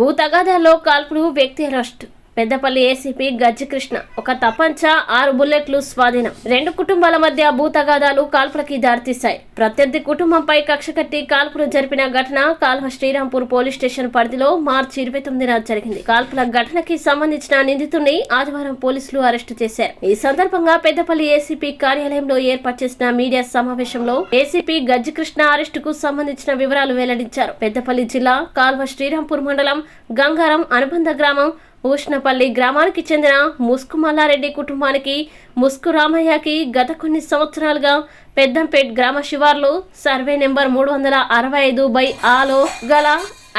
భూ తగాదాల్లో కాల్పుడు వ్యక్తి arrest. Peddapalli ACP గజ్జి కృష్ణ ఒక తపంచ ఆరు బుల్లెట్లు స్వాధీనం. రెండు కుటుంబాల మధ్య భూతగాదాలు కాల్పులకి దారితీశాయి. ప్రత్యర్థి కుటుంబంపై కక్ష కట్టి కాల్పులు జరిపిన ఘటన కాల్వ శ్రీరాంపూర్ పోలీస్ స్టేషన్ పరిధిలో మార్చి ఇరవై తొమ్మిదిన జరిగింది. కాల్పుల ఘటనకి సంబంధించిన నిందితుడిని ఆదివారం పోలీసులు అరెస్టు చేశారు. ఈ సందర్భంగా పెద్దపల్లి ఏసీపీ కార్యాలయంలో ఏర్పాటు చేసిన మీడియా సమావేశంలో ఏసీపీ గజ్జి కృష్ణ అరెస్టుకు సంబంధించిన వివరాలు వెల్లడించారు. పెద్దపల్లి జిల్లా కాల్వ శ్రీరాంపూర్ మండలం గంగారం అనుబంధ గ్రామం ఊష్ణపల్లి గ్రామానికి చెందిన ముస్కు మల్లారెడ్డి కుటుంబానికి ముస్కు రామయ్యకి గత కొన్ని సంవత్సరాలుగా పెద్దంపేట్ గ్రామ శివార్లు సర్వే నెంబర్ మూడు వందల అరవై ఐదు బై ఆలో గల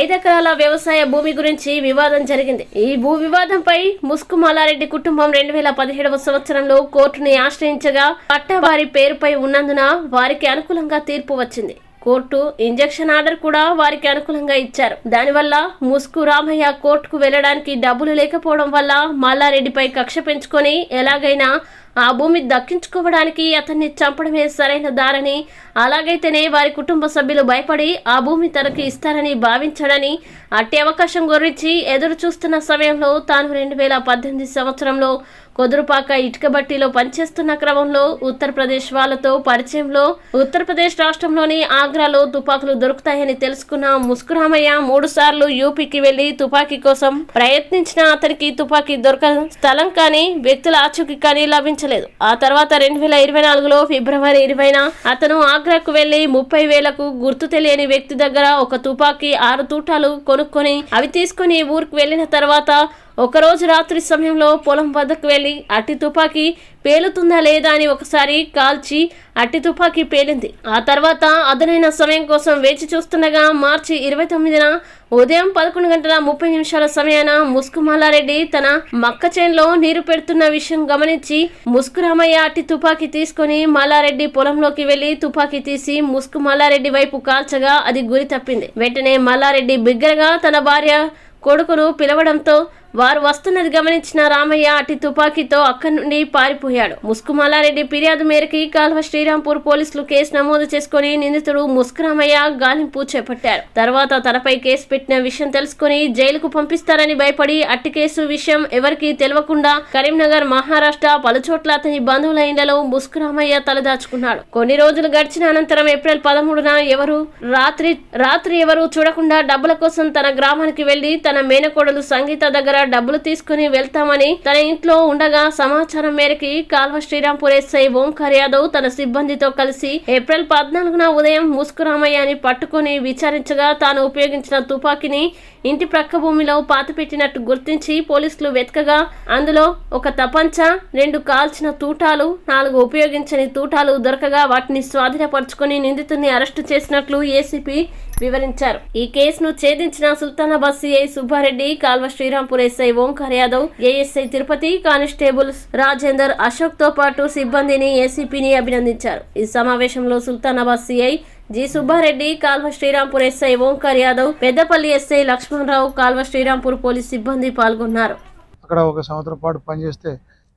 ఐదెకరాల వ్యవసాయ భూమి గురించి వివాదం జరిగింది. ఈ భూ వివాదంపై ముస్కు మల్లారెడ్డి కుటుంబం రెండు వేల పదిహేడవ సంవత్సరంలో కోర్టుని ఆశ్రయించగా పట్టా వారి పేరుపై ఉన్నందున వారికి అనుకూలంగా తీర్పు వచ్చింది. కోర్టు ఇంజెక్షన్ ఆర్డర్ కూడా వారికి అనుకూలంగా ఇచ్చారు. దానివల్ల ముసుకు రామయ్య కోర్టుకు వెళ్ళడానికి డబ్బులు లేకపోవడం వల్ల మల్లారెడ్డిపై కక్ష పెంచుకొని ఎలాగైనా ఆ భూమి దక్కించుకోవడానికి అతన్ని చంపడమే సరైన దారని అలాగైతేనే వారి కుటుంబ సభ్యులు భయపడి ఆ భూమి తనకి ఇస్తారని భావించాడని అట్టి అవకాశం గురించి ఎదురు చూస్తున్న సమయంలో తాను రెండు వేల పద్దెనిమిది సంవత్సరంలో కొదురుపాక ఇటుక బట్టీలో పనిచేస్తున్న క్రమంలో ఉత్తరప్రదేశ్ వాళ్ళతో పరిచయంలో ఉత్తరప్రదేశ్ రాష్ట్రంలోని ఆగ్రాలో తుపాకులు దొరుకుతాయని తెలుసుకున్న ముస్కురామయ్య మూడు సార్లు యూపీకి వెళ్ళి తుపాకీ కోసం ప్రయత్నించిన అతనికి తుపాకీ దొరక స్థలం కానీ వ్యక్తుల ఆచూకీ కానీ లభించలేదు ఆ తర్వాత రెండు వేల ఇరవై నాలుగులో ఫిబ్రవరి ఇరవైన అతను ఆగ్రాకు వెళ్ళి ముప్పై వేలకు గుర్తు తెలియని వ్యక్తి దగ్గర ఒక తుపాకీ ఆరు తూటాలు కొనుక్కొని అవి తీసుకుని ఊరికి వెళ్ళిన తర్వాత ఒకరోజు రాత్రి సమయంలో పొలం వద్దకు వెళ్ళి అట్టి తుపాకీ పేలుతుందా లేదా అని ఒకసారి కాల్చి అట్టి తుపాకీ పేలింది. ఆ తర్వాత అదనైన సమయం కోసం వేచి చూస్తుండగా మార్చి ఇరవై తొమ్మిదిన ఉదయం పదకొండు గంటల ముప్పై నిమిషాల సమయాన ముసుకు మల్లారెడ్డి తన మక్క చేన్లో నీరు పెడుతున్న విషయం గమనించి ముసుకు రామయ్య అట్టి తుపాకీ తీసుకొని మల్లారెడ్డి పొలంలోకి వెళ్ళి తుపాకీ తీసి ముసుకు మల్లారెడ్డి వైపు కాల్చగా అది గురి తప్పింది. వెంటనే మల్లారెడ్డి బిగ్గరగా తన భార్య కొడుకును పిలవడంతో వారు వస్తున్నది గమనించిన రామయ్య అటు తుపాకీతో అక్కడి నుండి పారిపోయాడు. ముస్కుమల్లారెడ్డి ఫిర్యాదు మేరకు కాల్వ శ్రీరాంపూర్ పోలీసులు కేసు నమోదు చేసుకుని నిందితుడు ముస్కురామయ్య గాలింపు చేపట్టారు. తర్వాత తనపై కేసు పెట్టిన విషయం తెలుసుకుని జైలుకు పంపిస్తారని భయపడి అట్టి కేసు విషయం ఎవరికీ తెలియకుండా కరీంనగర్ మహారాష్ట్ర పలుచోట్ల అతని బంధువుల ఇండ్లలో ముస్కురామయ్య తలదాచుకున్నాడు. కొన్ని రోజులు గడిచిన అనంతరం ఏప్రిల్ పదమూడున ఎవరు రాత్రి రాత్రి ఎవరు చూడకుండా డబ్బుల కోసం తన గ్రామానికి వెళ్ళి తన మేనకోడలు సంగీత దగ్గర డబ్బులు తీసుకుని వెళ్తామని తన ఇంట్లో ఉండగా సమాచారం మేరకి కాల్వ శ్రీరాంపూర్ ఎస్ఐ ఓంకార్ యాదవ్ తన సిబ్బందితో కలిసి ఏప్రిల్ పద్నాలుగున ఉదయం ముస్కురామయ్యని పట్టుకుని విచారించగా తాను ఉపయోగించిన తుపాకీని ఇంటి ప్రక్క భూమిలో పాతపెట్టినట్టు గుర్తించి పోలీసులు వెతకగా అందులో ఒక తపంచ రెండు కాల్చిన తూటాలు నాలుగు ఉపయోగించని తూటాలు దొరకగా వాటిని స్వాధీనపరుచుకుని నిందితుడిని అరెస్టు చేసినట్లు ఏసీపీ వివరించారు. ఈ కేసును ఛేదించిన Sultanabad CI Subbareddy Kalva Srirampur SI Omkar Yadav ASI Tirupati constable Rajender అశోక్తో పాటు సిబ్బందిని ఏసీపీని అభినందించారు. ఈ సమావేశంలో Sultanabad CI G Subbareddy Kalva Srirampur SI Omkar Yadav Peddapalli SI Lakshmanarao Kalva Srirampur police సిబ్బంది పాల్గొన్నారు. అక్కడ ఒక సంవత్సరం పాటు పనిచేస్తే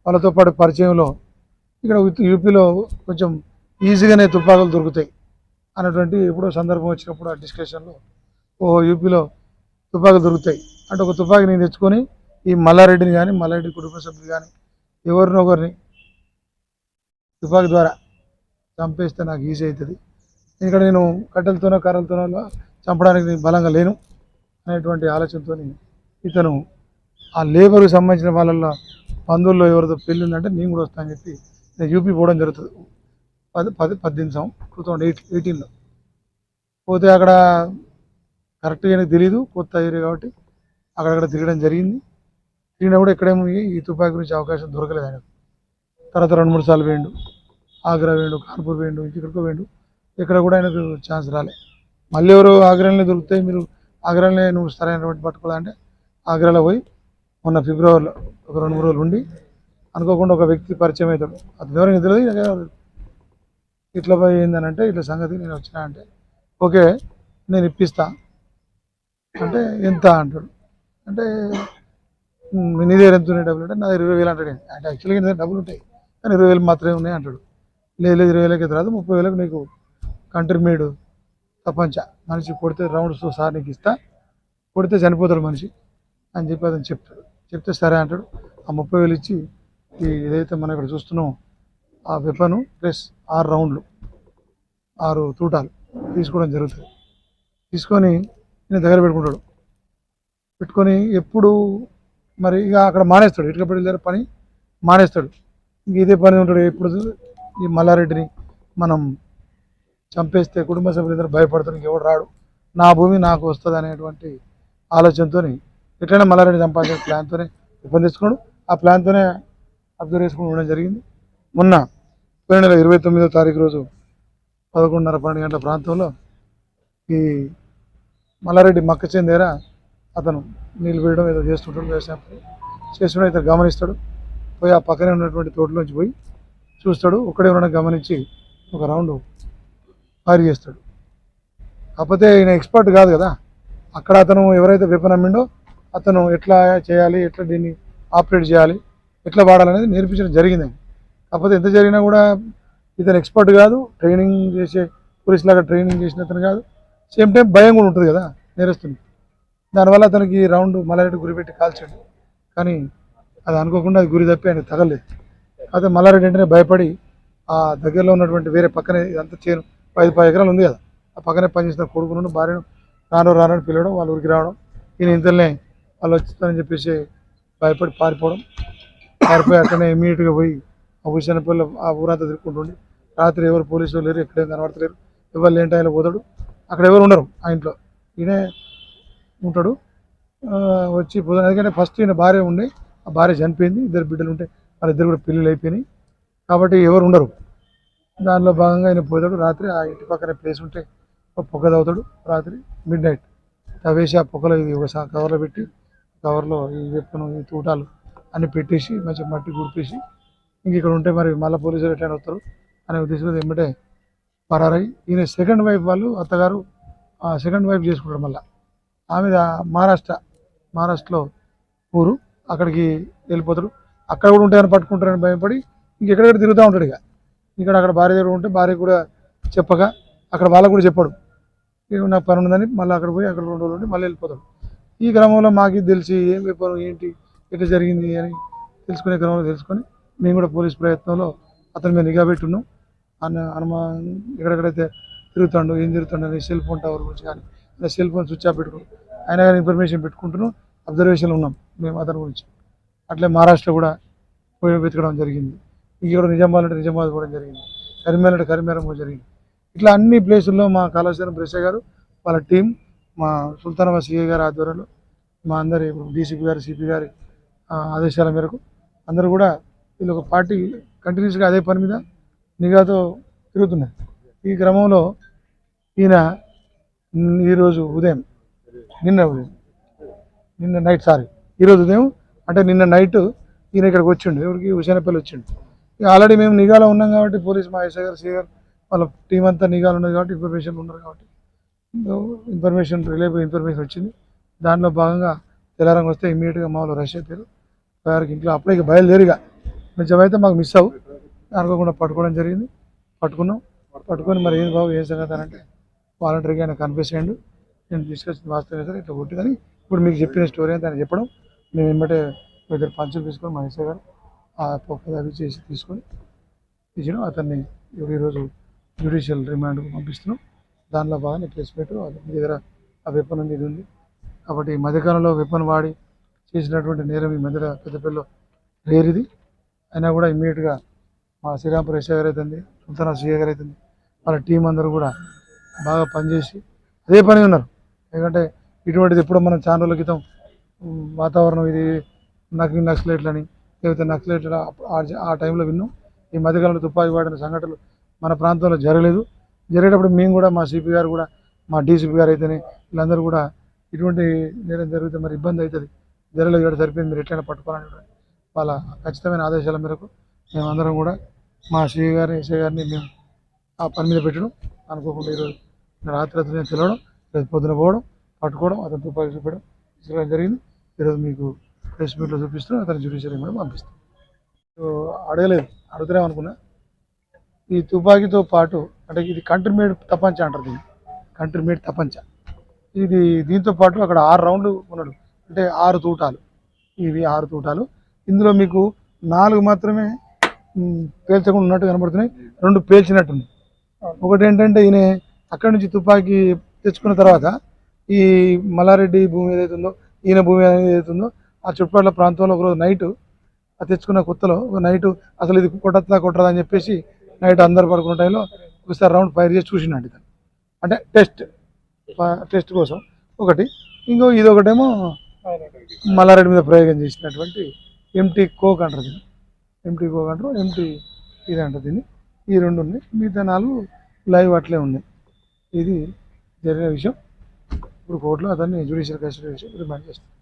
వాళ్ళతో పాటు పరిచయంలో ఇక్కడ యూపీలో కొంచెం ఈజీగానే తుపాకులు దొరుకుతాయి అన్నటువంటి ఎప్పుడో సందర్భం వచ్చినప్పుడు ఆ డిస్కషన్లో ఓ యూపీలో తుపాకులు దొరుకుతాయి. అంటే ఒక తుపాకి నేను తెచ్చుకొని ఈ మల్లారెడ్డిని కానీ మల్లారెడ్డి కుటుంబ సభ్యులు కానీ ఎవరినొకరిని తుపాకు ద్వారా చంపేస్తే నాకు ఈజీ అవుతుంది. ఇక్కడ నేను కట్టెలతోనో కర్రలతోనో చంపడానికి నేను బలంగా లేను అనేటువంటి ఆలోచనతో ఇతను ఆ లేబర్కి సంబంధించిన వాళ్ళ బంధువుల్లో ఎవరితో పెళ్ళి ఉందంటే నేను కూడా వస్తానని చెప్పి నేను యూపీ పోవడం జరుగుతుంది. పది పది పద్దెనిమిది సంవత్సరం టూ థౌజండ్ ఎయిట్ ఎయిటీన్లో. పోతే అక్కడ కరెక్ట్గా తెలియదు కొత్త ఏరియా కాబట్టి అక్కడక్కడ తిరగడం జరిగింది. తిరిగినప్పుడు ఎక్కడేమో ఈ- ఈ తుపాకీ గురించి అవకాశం దొరకలేదు ఆయనకు. తర్వాత రెండు మూడు సార్లు వేయండు ఆగ్రా వేయండు కాన్పూర్ వేయండు ఇక్కడికో వేయండు ఇక్కడ కూడా ఆయనకు ఛాన్స్ రాలే. మళ్ళీ ఎవరు ఆగ్రాలోనే దొరుకుతాయి మీరు ఆగ్రాలోనే నువ్వు సరైనటువంటి పట్టుకోవాలంటే ఆగ్రాలో పోయి మొన్న ఫిబ్రవరిలో ఒక రెండు మూడు రోజులు ఉండి అనుకోకుండా ఒక వ్యక్తి పరిచయం అవుతాడు. అది ఎవరైనా తెలియదు ఇట్లా పోయి ఏందనంటే ఇట్లా సంగతి నేను వచ్చినా అంటే ఓకే నేను ఇప్పిస్తా. అంటే ఎంత అంటాడు? అంటే నీ దగ్గర ఎంత ఉన్నాయి డబ్బులు అంటే నా ఇరవై వేలు అంటాడు. అంటే యాక్చువల్గా నీ దగ్గర డబ్బులు ఉంటాయి. కానీ ఇరవై వేలు మాత్రమే ఉన్నాయి అంటాడు. లేదు లేదు ఇరవై వేలకి తర్వాత ముప్పై వేలకు నీకు కంట్రీ మేడ్ ప్రపంచ. మనిషి కొడితే రౌండ్స్ సార్ నీకు ఇస్తా. కొడితే చనిపోతాడు మనిషి అని చెప్పి అతను చెప్తాడు. చెప్తే సరే అంటాడు. ఆ ముప్పై వేలు ఇచ్చి ఈ ఏదైతే మనం ఇక్కడ చూస్తున్నాం ఆ వెపను ప్లస్ ఆరు రౌండ్లు ఆరు తూటాలు తీసుకోవడం జరుగుతుంది. తీసుకొని నేను దగ్గర పెట్టుకుంటాడు. పెట్టుకొని ఎప్పుడు మరి ఇక అక్కడ మానేస్తాడు. ఇటుక పెట్టి దగ్గర పని మానేస్తాడు. ఇంక ఇదే పని ఉంటాడు. ఎప్పుడు ఈ మల్లారెడ్డిని మనం చంపేస్తే కుటుంబ సభ్యులందరూ భయపడుతుంది ఎవడు రాడు. నా భూమి నాకు వస్తుంది అనేటువంటి ఆలోచనతో ఎట్లయినా మల్లారెడ్డి సంపాదించిన ప్లాన్తోనే రూపొందించుకున్నాడు ఆ ప్లాన్తోనే అబ్జర్వ్ చేసుకుని ఉండడం జరిగింది. మొన్న పోయిన నెల ఇరవై తొమ్మిదో తారీఖు రోజు పదకొండున్నర పన్నెండు గంటల ప్రాంతంలో ఈ మల్లారెడ్డి మక్క దగ్గర అతను నీళ్ళు వేయడం ఏదో చేస్తుంటాడు వ్యవసాయం పని. ఇతను గమనిస్తాడు. పోయి ఆ పక్కనే ఉన్నటువంటి తోటలోంచి పోయి చూస్తాడు. ఒక్కడే ఉండడం గమనించి ఒక రౌండ్ ఫైర్ చేస్తాడు. కాకపోతే ఈయన ఎక్స్పర్ట్ కాదు కదా. అక్కడ అతను ఎవరైతే వెపన్ అమ్మిండో అతను ఎట్లా చేయాలి ఎట్లా దీన్ని ఆపరేట్ చేయాలి ఎట్లా వాడాలనేది నేర్పించడం జరిగింది. కాకపోతే ఎంత జరిగినా కూడా ఇతను ఎక్స్పర్ట్ కాదు. ట్రైనింగ్ చేసే పోలీసులాగా ట్రైనింగ్ చేసిన అతను కాదు. సేమ్ టైం భయం కూడా ఉంటుంది కదా నేరస్తుంది దానివల్ల అతనికి రౌండ్ మల్లారెడ్డి గురిపెట్టి కాల్చాడు. కానీ అది అనుకోకుండా అది గురి తప్పి ఆయన తగలేదు అయితే మల్లారెడ్డి అంటేనే భయపడి ఆ దగ్గరలో ఉన్నటువంటి వేరే పక్కనే ఇదంతా చేను ఐదు పది ఎకరాలు ఉంది కదా. ఆ పక్కనే పనిచేసిన కొడుకును భార్యను రాను రానని పిలవడం వాళ్ళ ఊరికి రావడం ఈయన ఇంతలోనే వాళ్ళు వచ్చిందని చెప్పేసి భయపడి పారిపోవడం. పారిపోయి అక్కడనే ఇమీడియట్గా పోయి ఆ హుషానపల్లి ఆ ఊరంతా తిరుగుకుంటుండి రాత్రి ఎవరు పోలీసులు లేరు ఎక్కడేం కనబడతలేరు ఎవరు లేని టైంలో పోతాడు. అక్కడ ఎవరు ఉండరు ఆ ఇంట్లో. ఈయనే ఉంటాడు. వచ్చి పొద్దున ఎందుకంటే ఫస్ట్ ఈయన భార్య ఉండి ఆ భార్య చనిపోయింది ఇద్దరు బిడ్డలు ఉంటే వాళ్ళిద్దరు కూడా పెళ్ళిళ్ళు అయిపోయినాయి. కాబట్టి ఎవరు ఉండరు. దానిలో భాగంగా ఆయన పోతాడు. రాత్రి ఆ ఇంటి పక్కన ప్లేస్ ఉంటే ఒక పొగ తాగుతాడు. రాత్రి మిడ్ నైట్ తవ్వేసి ఆ పొగలో ఇది ఒక కవర్లో పెట్టి కవర్లో ఈ వెప్పను ఈ తూటాలు అన్ని పెట్టేసి మంచిగా మట్టి గుడిపేసి ఇంక ఇక్కడ ఉంటే మరి మళ్ళీ పోలీసులు రిటర్న్ అవుతారు అనే ఉద్దేశంతో ఏమంటే పరారై. ఈయన సెకండ్ వైఫ్ వాళ్ళు అత్తగారు ఆ సెకండ్ వైఫ్ చేసుకుంటారు మళ్ళీ. ఆమె మహారాష్ట్ర మహారాష్ట్రలో ఊరు. అక్కడికి వెళ్ళిపోతాడు అక్కడ కూడా ఉంటాయని పట్టుకుంటారని భయపడి ఇంకెక్కడెక్కడ తిరుగుతూ ఉంటాడు ఇక. ఇక్కడ అక్కడ భార్య దగ్గర ఉంటే భార్య కూడా చెప్పక అక్కడ వాళ్ళకు కూడా చెప్పాడు. ఇక నాకు పని ఉందని మళ్ళీ అక్కడ పోయి అక్కడ రెండు రోజులు ఉండి మళ్ళీ వెళ్ళిపోతాడు. ఈ క్రమంలో మాకు తెలిసి ఏం చెప్పారు ఏంటి ఎట్లా జరిగింది అని తెలుసుకునే క్రమంలో తెలుసుకొని మేము కూడా పోలీస్ ప్రయత్నంలో అతని మీద నిఘా పెట్టున్నాం. అన్న అనుమానం ఎక్కడెక్కడైతే తిరుగుతాడు ఏం తిరుగుతాడు అని సెల్ ఫోన్ టవర్ గురించి కానీ సెల్ ఫోన్ స్విచ్ ఆఫ్ పెట్టుకుని ఆయన కానీ ఇన్ఫర్మేషన్ పెట్టుకుంటున్నాం అబ్జర్వేషన్ ఉన్నాం మేము అతని గురించి. అట్లే మహారాష్ట్ర కూడా పోయి వెతకడం జరిగింది. ఇక్కడ నిజామాబాద్ అంటే నిజామాబాద్ కూడా జరిగింది. కరీంనగర్ అంటే కరీంనగర్ కూడా జరిగింది. ఇట్లా అన్ని ప్లేసుల్లో మా కాళేశ్వరం బ్రెసే గారు వాళ్ళ టీం మా సుల్తానాబాద్ సిఏ గారి ఆధ్వర్యంలో మా అందరి డీసీపీ గారు సిపి గారి ఆదేశాల మేరకు అందరూ కూడా వీళ్ళు ఒక పార్టీ కంటిన్యూస్గా అదే పని మీద నిఘాతో తిరుగుతున్నాయి. ఈ క్రమంలో ఈయన ఈరోజు ఉదయం నిన్న ఉదయం నిన్న నైట్ సారీ ఈరోజు ఉదయం అంటే నిన్న నైట్ ఈయన ఇక్కడికి వచ్చిండు. ఎవరికి? హుసేనపల్లి వచ్చిండు. ఇక ఆల్రెడీ మేము నిఘాలో ఉన్నాం కాబట్టి పోలీస్ మా ఎస్ఐ గారు సీఆర్ వాళ్ళ టీం అంతా నిఘాలు ఉన్నది కాబట్టి ఇన్ఫర్మేషన్ ఉన్నారు కాబట్టి. ఇన్ఫర్మేషన్ రిలేబుల్ ఇన్ఫర్మేషన్ వచ్చింది. దానిలో భాగంగా తెల్లారంగా వస్తే ఇమీడియట్గా మా వాళ్ళు రష్ అయిపోయారు వారికి ఇంట్లో అప్పుడే బయలుదేరిగా. నిజమైతే మాకు మిస్ అవ్వు. అనుకోకుండా పట్టుకోవడం జరిగింది. పట్టుకున్నాం. పట్టుకొని మరి ఏం బాబు ఏం సంగతి అంటే వాలంటరీగా ఆయన కన్ఫ్యూస్ అయ్యండు నేను తీసుకొచ్చిన వాస్తవం సార్ ఇట్లా కొట్టిందని ఇప్పుడు మీకు చెప్పిన స్టోరీ అంతా ఆయన చెప్పడం. మేము వెంబటే ఇద్దరు పంచులు తీసుకొని మా ఎస్ఐ గారు ఆ పొక్క అవి చేసి తీసుకొని ఇచ్చిన అతన్ని ఇప్పుడు ఈరోజు జ్యుడిషియల్ రిమాండ్కు పంపిస్తున్నాం. దానిలో బాగానే ప్లేస్ పెట్టు మీ దగ్గర ఆ వెపన్ ఉంది ఇది ఉంది. కాబట్టి ఈ మధ్యకాలంలో వెపన్ వాడి చేసినటువంటి నేరం ఈ మధ్య పెద్దపల్లిలో రేరిది. అయినా కూడా ఇమ్మీడియట్గా మా శ్రీరామ్ ప్రవేశ గారు అవుతుంది సుల్తానా సిఐ గారు అవుతుంది వాళ్ళ టీం అందరూ కూడా బాగా పనిచేసి అదే పని ఉన్నారు. ఎందుకంటే ఇటువంటిది ఎప్పుడో మనం చాలా రోజుల క్రితం వాతావరణం ఇది నక్లీ నక్సలేట్లని లేకపోతే నక్సలైట్లు ఆ- టైంలో విన్నాం. ఈ మధ్యకాలంలో తుపాకి వాడిన సంఘటనలు మన ప్రాంతంలో జరగలేదు. జరిగేటప్పుడు మేము కూడా మా సిపి గారు కూడా మా డీసీపీ గారు అయితేనే వీళ్ళందరూ కూడా ఇటువంటి నేరం జరిగితే మరి ఇబ్బంది అవుతుంది. జరగలేదు కూడా సరిపోయింది మీరు ఎట్లయినా పట్టుకోవాలని కూడా వాళ్ళ ఖచ్చితమైన ఆదేశాల మేరకు మేమందరం కూడా మా సిఐ గారిని ఎస్ఐ గారిని మేము ఆ పని మీద పెట్టడం అనుకోకుండా ఈరోజు రాత్రి రాత్రి నేను తెలవడం రేపు పొద్దున పోవడం పట్టుకోవడం అతను తుపాకి చూపడం తీసుకురావడం జరిగింది. ఈరోజు మీకు ప్రెస్ మీట్లో చూపిస్తూ అతను జ్యుడిషియరీ కూడా పంపిస్తాం సో అడగలేదు అడుగుతారేమో అనుకున్నా. ఈ తుపాకీతో పాటు అంటే ఇది కంట్రీ మేడ్ తపంచ అంటారు దీన్ని. కంట్రీ మేడ్ తపంచ. ఇది దీంతో పాటు అక్కడ ఆరు రౌండ్లు ఉన్నాడు. అంటే ఆరు తూటాలు. ఇవి ఆరు తూటాలు. ఇందులో మీకు నాలుగు మాత్రమే పేల్చకుండా ఉన్నట్టు కనబడుతున్నాయి. రెండు పేల్చినట్టున్నాయి. ఒకటి ఏంటంటే ఈయన అక్కడి నుంచి తుపాకీ తెచ్చుకున్న తర్వాత ఈ మల్లారెడ్డి భూమి ఏదైతే ఉందో ఈయన భూమి ఏదైతే ఉందో ఆ చుట్టుపక్కల ప్రాంతంలో ఒకరోజు నైట్ ఆ తెచ్చుకున్న కొత్తలో ఒక నైట్ అసలు ఇది కొట్టద్దా కొట్టదా అని చెప్పేసి నైట్ అందరు పడుకున్న టైంలో ఒకసారి రౌండ్ ఫైర్ చేసి చూసిండండి ఇతను. అంటే టెస్ట్ టెస్ట్ కోసం. ఒకటి. ఇంకో ఇది ఒకటేమో మల్లారెడ్డి మీద ప్రయోగం చేసినటువంటి ఎంటీ కోక్ అంటారు ఎంటీ కోక్ అంటారు ఎంటీ ఇది అంట దీన్ని. ఈ రెండు ఉన్నాయి. మిగతా నాలుగు లైవ్ అట్లే ఉన్నాయి. ఇది జరిగిన విషయం. ఇప్పుడు కోర్టులో అతన్ని జ్యుడిషియల్ కస్టడీ రిమాండ్ చేస్తారు